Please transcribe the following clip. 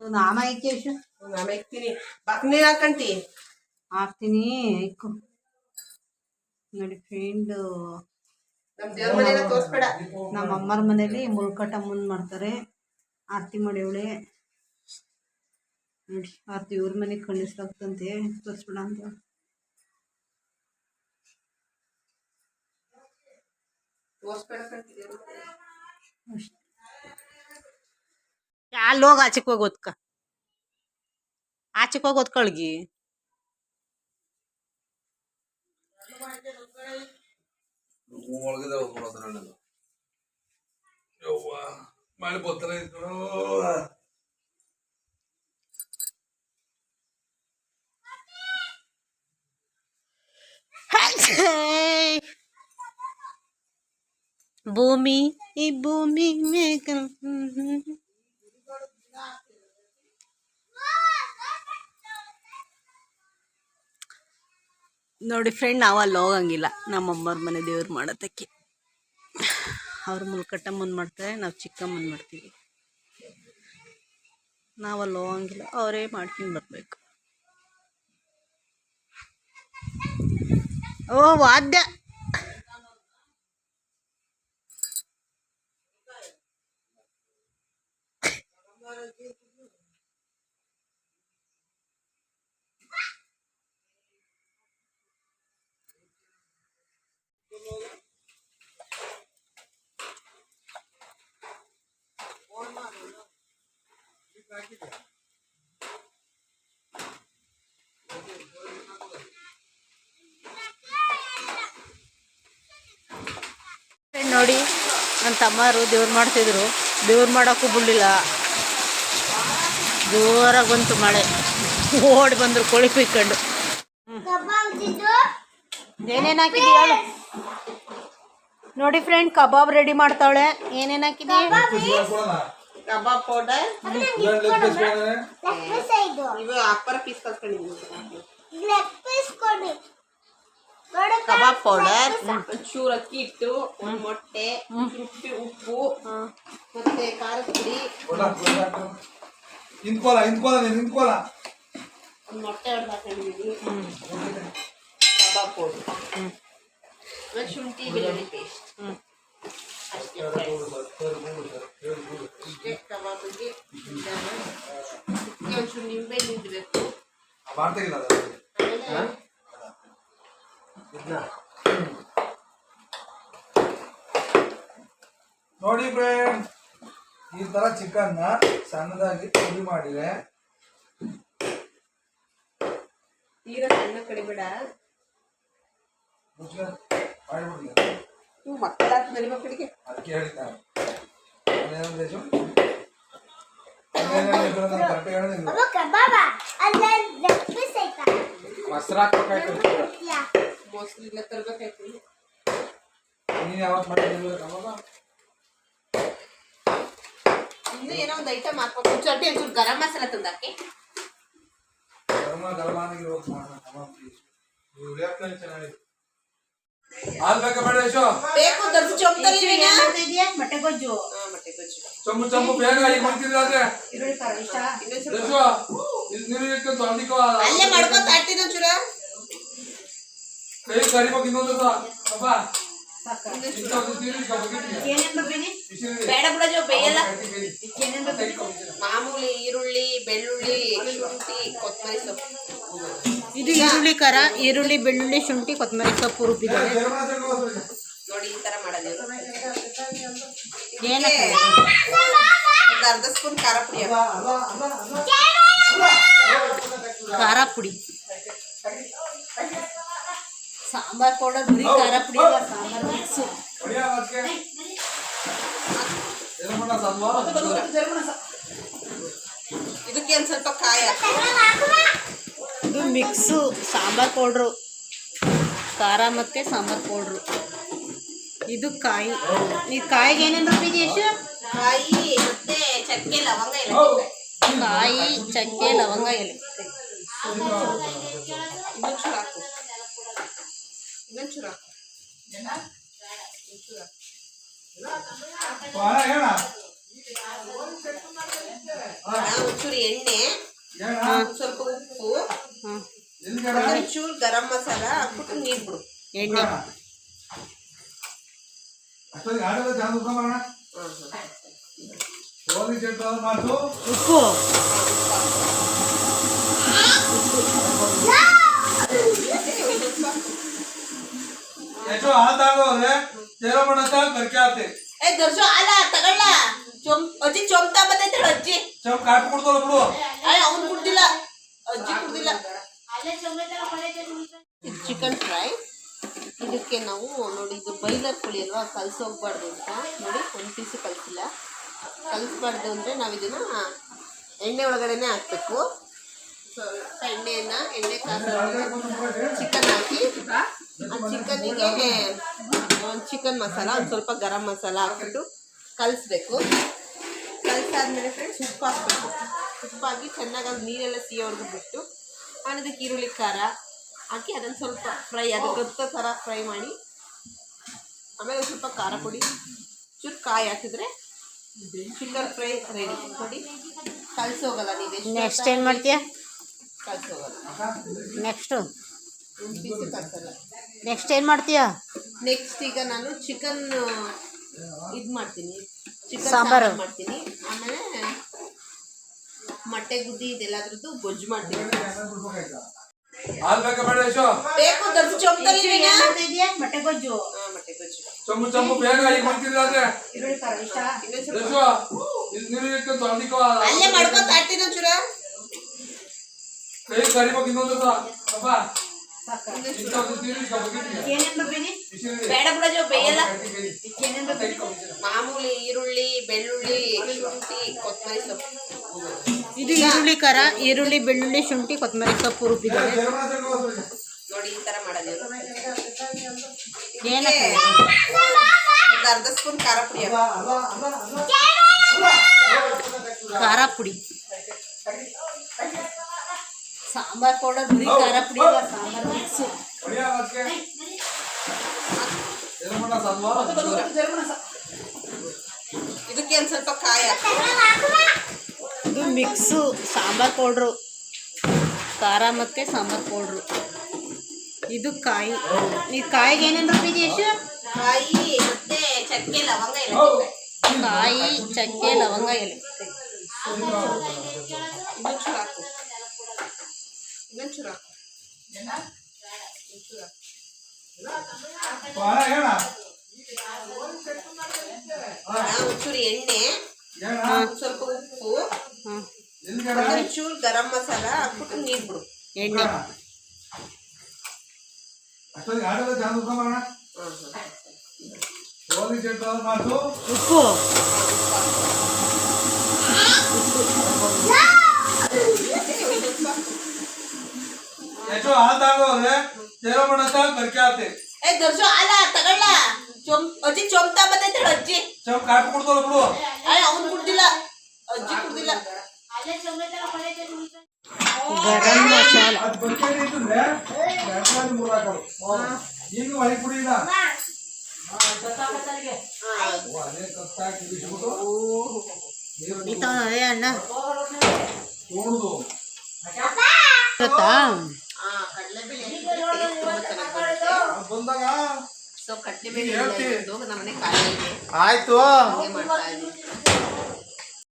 ನಾಮ ಐಕೇಶು ನಾನು ಇಕ್ತೀನಿ ಬಕ್ನೀರ್ ಹಾಕಂತಿ ಹಾಕ್ತೀನಿ. ಇಕ್ಕು. ನೋಡಿ ಫ್ರೆಂಡ್. ನಮ್ಮ ದೇವ್ರ ಮನೆಯಲ್ಲ ತೋರ್ಸ್ಬೇಡ. ನಮ್ಮ ಅಮ್ಮರ ಮನೇಲಿ ಮುಳ್ಕಟ ಮುಂದ್ ಮಾಡ್ತಾರೆ. ಆರತಿ ಮಾಡ್ಯವಳೆ. ನೋಡಿ ಆರತಿ ಇವ್ರ ಮನೆಗೆ ಕಳಿಸ್ಲಾಗ್ತಂತೆ. ತೋರಿಸ್ಬೇಡ ಅಂತ ತೋರ್ಸ್ಬೇಡ. ಅಷ್ಟೇ. ಅಲ್ಲಿ ಹೋಗಿ ಆಚೆಗೆ ಹೋಗಿ ಓದ್ಕ ಆಚೆಗೆ ಹೋಗಿ ಓದ್ಕೊಳ್ಗಿ ಒಳಗಡೆ ಹೋಗ್ಬಿಡೋದ್ರಲ್ಲ ಯವ್ವ ಮಳೆ ಬರ್ತಾರೆ ಭೂಮಿ ಈ ಭೂಮಿ ಮೇಘ ನೋಡಿ ಫ್ರೆಂಡ್ ನಾವು ಅಲ್ಲಿ ಹೋಗಂಗಿಲ್ಲ. ನಮ್ಮಮ್ಮವ್ರ ಮನೆ ದೇವ್ರು ಮಾಡೋದಕ್ಕೆ ಅವ್ರ ಮುಲ್ಕಟ್ಟಮ್ಮನ್ ಮಾಡ್ತಾರೆ, ನಾವು ಚಿಕ್ಕಮ್ಮನ ಮಾಡ್ತೀವಿ. ನಾವು ಅಲ್ಲಿ ಹೋಗಂಗಿಲ್ಲ, ಅವರೇ ಮಾಡ್ಕೊಂಡು ಬರ್ಬೇಕು. ಓ ವಾದ್ಯ. ನೋಡಿ ನನ್ನ ತಮ್ಮರು ದೇವ್ರು ಮಾಡ್ತಿದ್ರು. ದೇವ್ರು ಮಾಡೋಕ್ಕೂ ಬಿಡಲಿಲ್ಲ. ಜೋರಾಗಿ ಬಂತು ಮಳೆ. ಓಡಿ ಬಂದರು ಕೋಳಿ ಕುಯ್ಕೊಂಡು. ಏನೇನು ಹಾಕಿದ್ವಿ ನೋಡಿ ಫ್ರೆಂಡ್ ಕಬಾಬ್ ರೆಡಿ ಮಾಡ್ತಾವಳೆ ಏನೇನು ಕಬಾಬ್ ಪೌಡರ್. ಇವು ಅಪ್ಪರ ಪೀಸ್ ಕಲ್ತ್ಕೊಂಡಿದ್ದೀನಿ ಕಬಾಬ್ ಪೌಡರ್. ಒಂಚೂರು ಅಕ್ಕಿ ಹಿಟ್ಟು ಒಂದು ಮೊಟ್ಟೆ ಉಪ್ಪು ಉಪ್ಪು ಮತ್ತೆ ಖಾರದ ಪುಡಿ. ನಿಂತ್ಕೋಲ ನಿಂತ್ಕೋಲ ನೀನ್ ನಿಂತ್ಕೋಲ ಒಂದು ಮೊಟ್ಟೆ ಹೊಡೆದು ಹಾಕೊಂಡಿದ್ದೀನಿ ಕಬಾಬ್ ಪೌಡರ್. ಮತ್ತೆ ಶುಂಠಿ ಬೆಳ್ಳುಳ್ಳಿ ಪೇಸ್ಟ್ ಅಷ್ಟೇ ಕಬಾಬಿಗೆ ಒಂಚೂರು ನಿಂಬೆ ನಿಂದಬೇಕು ಮಾಡ್ತಿಲ್ಲ ಆಮೇಲೆ ನೋಡಿ ಫ್ರೆಂಡ್ ಈ ತರ ಚಿಕನ್ನ ಸಣ್ಣದಾಗಿ ಪುಡಿ ಮಾಡಿದೆ ತೀರಾ ಸಣ್ಣ ಕಡಿಬೇಡ. ಮಾಡಿಬಿಡ್ಲಿ ನೀವು ಮಕ್ಕಳ ಮರಿ ಮಕ್ಕಳಿಗೆ ಅದಕ್ಕೆ ಹೇಳಿದ್ದಾನೆ ಅದೇನಂದ್ರೆ ಯಶು? ಅದೇನಂದ್ರೆ ಯಶು? ನಾನು correct ಆಗಿ ಹೇಳಿದ್ನಿಲ್ಲ. ಮೊಸರು ಇಲ್ಲ ತರ್ಬೇಕಾಯ್ತು ನೀನ್ ಯಾವತ್ತು ಮಾಡಿದ್ದಿಲ್ಲ ಕಬಾಬ? ಇನ್ನು ಏನೋ ಒಂದು ಐಟಮ್ ಹಾಕ್ಬೇಕು ಚಟ್ನಿ ಒಂಚೂರು ಗರಂ ಮಸಾಲ ತಂದಾಕಿ ಗರಮ ಗರಮಾನಾಗಿರ್ಬೇಕು ಮಾಡೋಣ ಹಾಲ್ ಬೇಕಾ ಬೇಡ ಯಶು? ಬೇಕು ದೊಡ್ಡ ಚೊಂಬದಲ್ಲಿ ಮೊಟ್ಟೆ ಗೊಜ್ಜು? ಹಾ ಮೊಟ್ಟೆ ಗೊಜ್ಜು. ಚೊಂಬು ಚೊಂಬು ಬೇಗ ಈಗ ಮಾಡ್ತಿದ್ರೆ ಈರುಳ್ಳಿ ಖಾರ ಇಷ್ಟ? ಯಶು ಇಲ್ಲಿ ನೀರು ಅಲ್ಲೇ ಒಂಚೂರ. ಕೈ ಕರಿಬೇಕು ಇನ್ನೊಂದು. ಅಪ್ಪ. ಬೇಡ ಬಿಡಜೋ ಬೇಯಲ್ಲ. ಮಾಮೂಲಿ ಈರುಳ್ಳಿ ಬೆಳ್ಳುಳ್ಳಿ ಶುಂಠಿ ಕೊತ್ತಂಬರಿ ಸೊಪ್ಪು. ಇದು ಈರುಳ್ಳಿ ಖಾರ ಈರುಳ್ಳಿ ಬೆಳ್ಳುಳ್ಳಿ ಶುಂಠಿ ಕೊತ್ತಂಬರಿ ಸೊಪ್ಪು ರುಬ್ಬಿದ. ನೋಡಿ ಈ ತರ ಮಾಡೋದು ಏನಕ್ಕೆ ಒಂದು ಅರ್ಧ ಸ್ಪೂನ್ ಖಾರ ಪುಡಿ. ಖಾರ ಪುಡಿ. ಸಾಂಬಾರ್ ಪೌಡರ್ ಬರೀ ಖಾರ ಪುಡಿ ಸಾಂಬಾರ್? ಮಿಕ್ಸು? ಇದಕ್ಕೆ ಒಂದು ಸ್ವಲ್ಪ ಕಾಯಿ? ಹಾಕು. ಇದು ಮಿಕ್ಸು ಸಾಂಬಾರ್ ಪೌಡ್ರು. ಖಾರ ಮತ್ತು ಸಾಂಬಾರ್ ಪೌಡ್ರು. ಇದು ಕಾಯಿ. ಈ ಕಾಯಿಗೆ ಏನೇನು ರುಬ್ಬಿದ್ಯಾ ಯಶು? ಕಾಯಿ ಮತ್ತೆ ಚಕ್ಕೆ ಲವಂಗ ಎಲ್ಲ ಕಾಯಿ ಚಕ್ಕೆ ಲವಂಗ ಇಲ್ಲ ಹಾಕು ಇನ್ನೊಂಚೂರು ಹಾಕು ಇನ್ನೊಂಚೂರು ಹಾಕು ಅಣ್ಣ, ಹೇಳ. ಒಂಚೂರು ಎಣ್ಣೆ ಏನ ಒಂದ್ ಸ್ವಲ್ಪ ಉಪ್ಪು ಹಾಂ ಎಲ್ಲಿ ಗಡ ಒಂಚೂರು ಗರಂ ಮಸಾಲ ಹಾಕ್ಬಿಟ್ಟು ನೀರ್ ಬಿಡು ಎಣ್ಣೆ ಅಷ್ಟೊಂದು ಆಡೋದು ಜಾಗ ಊಟ ಮಾಡೋಣ ಹೋಗಿ ಚೆಟ್ಟು ಮಾತು ಉಪ್ಪು ಎಷ್ಟು ಆದಾಗೋದ್ರೆ ತಗೊಂಡ್ರೆ ಚೇರೋ ಮಾಡತ್ತ ಕರ್ಕೆ ಆತೆ. ಏ ದರ್ಶು ಅಲ್ಲ ತಗೊಳ್ಳ. ಚೊಂ ಅಜ್ಜಿ ಚೊಂಬ್ತಾ ಬಂದೈತೆ ಅಜ್ಜಿ. ಚಮ್ ಕಾಟ್ ಕುಡ್ದಲ್ಲ ಬಿಡು. ಅಯ್ಯ ಅವ್ನು ಕುಡ್ದಿಲ್ಲ. ಅಜ್ಜಿ ಕುಡ್ದಿಲ್ಲ. ಇದು ಚಿಕನ್ ಫ್ರೈ. ಇದಕ್ಕೆ ನಾವು ನೋಡಿ ಇದು ಬೈಲರ್ ಕುಳಿ ಅಲ್ವಾ ಕಲ್ಸೋಗ್ಬಾರ್ದು ಅಂತ ನೋಡಿ ಒಂದು ಪೀಸು ಕಲಿಸಿಲ್ಲ. ಕಲಿಸ್ಬಾರ್ದು ಅಂದರೆ ನಾವು ಇದನ್ನ ಎಣ್ಣೆ ಒಳಗಡೆನೆ ಹಾಕ್ಬೇಕು. ಎಣ್ಣೆಯನ್ನ ಎಣ್ಣೆ ಕಾಸು ಚಿಕನ್ ಹಾಕಿ, ಆ ಚಿಕನ್ನಿಗೆ ಒಂದು ಚಿಕನ್ ಮಸಾಲ, ಒಂದು ಸ್ವಲ್ಪ ಗರಂ ಮಸಾಲ ಹಾಕ್ಬಿಟ್ಟು ಕಲಿಸ್ಬೇಕು. ಕಲಿಸಾದ್ಮೇಲೆ ಫ್ರೆಂಡ್ಸ್ ಉಪ್ಪು ಹಾಕ್ಬೇಕು. ಹಾಕಿ ಚೆನ್ನಾಗಿ ಅದು ನೀರೆಲ್ಲ ಸಿಯೋವರೆಗೂ ಬಿಟ್ಟು ಅದಕ್ಕೆ ಈರುಳ್ಳಿ ಖಾರ ಹಾಕಿ ಅದನ್ನು ಸ್ವಲ್ಪ ಫ್ರೈ ಅದಕ್ಕೆ ಗೊತ್ತ ಥರ ಫ್ರೈ ಮಾಡಿ, ಆಮೇಲೆ ಸ್ವಲ್ಪ ಖಾರ ಪುಡಿ ಚೂರು ಕಾಯಿ ಹಾಕಿದ್ರೆ ಚಿಕನ್ ಫ್ರೈ ರೆಡಿ ಕೊಡಿ ಕಲಿಸೋಗಲ್ಲ ನೀವು ನೆಕ್ಸ್ಟ್ ಏನು ಮಾಡ್ತೀಯ? ಕಲಿಸೋಗಲ್ಲ ನೆಕ್ಸ್ಟು ಒಂದು ಪೀಸು ಕಲಿಸಲ್ಲ ನೆಕ್ಸ್ಟ್ ಏನು ಮಾಡ್ತೀಯ? ನೆಕ್ಸ್ಟ್ ಈಗ ನಾನು ಚಿಕನ್ ಇದು ಮಾಡ್ತೀನಿ. ಚಿಕನ್ ಸಾಂಬಾರು. ಮಾಡ್ತೀನಿ. ಆಮೇಲೆ ಮೊಟ್ಟೆ ಗುದ್ದಿ ಇದೆಲ್ಲದ್ರದ್ದು ಗೊಜ್ಜು ಮಾಡ್ತೀನಿ. ಬೇಕಾ ದೊಡ್ಡ ಚೊಂಬಲ್ಲಿ ಮೊಟ್ಟೆ ಗೊಜ್ಜು. ಹಾ ಮೊಟ್ಟೆ ಗೊಜ್ಜು. ಚಂಬು ಚಂಬು ಬೇಗ ಈಗ ಮಾಡ್ತಿದ್ರೆ ಇನ್ನೊಂದ್ ಸ್ವಲ್ಪ ಅಲ್ಲೇ ಮಾಡ್ಕೊತಾ ಇರ್ತೀನಿ ಒಂಚೂರ. ಕೈ ಕರಿಬೇಕು ಇನ್ನೊಂದು ಅಪ್ಪ. ಬೇಡ ಬೇಯಲ್ಲ ಮಾಮೂಲಿ ಈರುಳ್ಳಿ ಬೆಳ್ಳುಳ್ಳಿ ಶುಂಠಿ ಕೊತ್ತಂಬರಿ ಸೊಪ್ಪು. ಇದು ಈರುಳ್ಳಿ ಖಾರ ಈರುಳ್ಳಿ ಬೆಳ್ಳುಳ್ಳಿ ಶುಂಠಿ ಕೊತ್ತಂಬರಿ ಸೊಪ್ಪು ರುಬ್ಬಿದ್ದಾರೆ. ನೋಡಿ ಈ ತರ ಮಾಡೋದು. ಏನಕ್ಕೆ ಒಂದು ಅರ್ಧ ಸ್ಪೂನ್ ಖಾರ ಪುಡಿ. ಖಾರ ಪುಡಿ. ಸಾಂಬಾರ್ ಪೌಡರ್ ಬರೀ ಖಾರ ಪುಡಿ ಸಾಂಬಾರ್ ಮಿಕ್ಸು? ಇದಕ್ಕೆ ಒಂದ್ ಸ್ವಲ್ಪ ಕಾಯಿ. ಇದು ಮಿಕ್ಸು ಸಾಂಬಾರ್ ಪೌಡ್ರು. ಖಾರ ಮತ್ತು ಸಾಂಬಾರ್ ಪೌಡ್ರು. ಇದು ಕಾಯಿ. ಈ ಕಾಯಿಗೆ ಏನೇನು ರುಬ್ಬಿದೆ ಎಷ್ಟು ಕಾಯಿ ಮತ್ತೆ ಚಕ್ಕೆ ಲವಂಗ ಇಲ್ಲ ಕಾಯಿ ಚಕ್ಕೆ ಲವಂಗ ಎಲೆ ಇನ್ನೊಂಚೂರು ಹಾಕು ಇನ್ನೊಂಚೂರು ಹಾಕು ಇನ್ನೊಂಚೂರು ಹಾಕು. ಬಾಳ ಹೇಳ. ಆ, ಒಂಚೂರು ಎಣ್ಣೆ ಹೇಳ. ಒಂದ್ ಸ್ವಲ್ಪ ಉಪ್ಪು ಹಾಂ ಎಲ್ಲಿ ಗಡ? ಒಂಚೂರು ಗರಂ ಮಸಾಲ ಹಾಕ್ಬಿಟ್ಟು ನೀರ್ ಬಿಡು ಎಣ್ಣೆ ಅಷ್ಟೊಂದು ಆಡೋದು ಜಾಗ ಊಟ ಮಾಡೋಣ ಹೋಗಿ ಚೆಟ್ಟು ಮಾತು ಉಪ್ಪು ಎಷ್ಟು ಹಾಲ್ ತಗೊಂಡ್ರೆ ಚೇರೋ ಮಾಡತ್ತ ಕರ್ಕೆ ಆತೆ ಏ ದರ್ಶು ಅಲ್ಲ ತಗೊಳ್ಳ. ಚೊಂ ಅಜ್ಜಿ ಚೊಂಬ್ತಾ ಬಂದೈತೆ ಅಜ್ಜಿ. ಚೊಂಬ್ ಕಾಟ್ ಕುಡ್ದಲ್ಲ ಬಿಡು. ಅಯ್ಯ ಅವ್ನು ಕುಡ್ದಿಲ್ಲ. ಅಜ್ಜಿ ಕುಡ್ದಿಲ್ಲ. ಗರಂ ಮಸಾಲ. ಅದ್ ಬಗ್ಗೆ ಇದ್ರೆ ಎರಡ್ ಮೂರ್ ಇನ್ನು ಒಳಗೆ ಅದೇ ಅಣ್ಣ. ನೋಡುದು ಗೊತ್ತಾ? ಬಂದಾಗ ಸೊ ಮೇಲೆ ಹೇಳ್ತಿ. ನಮ್ಮನೆ ಖಾಲಿ ಆಯ್ತು.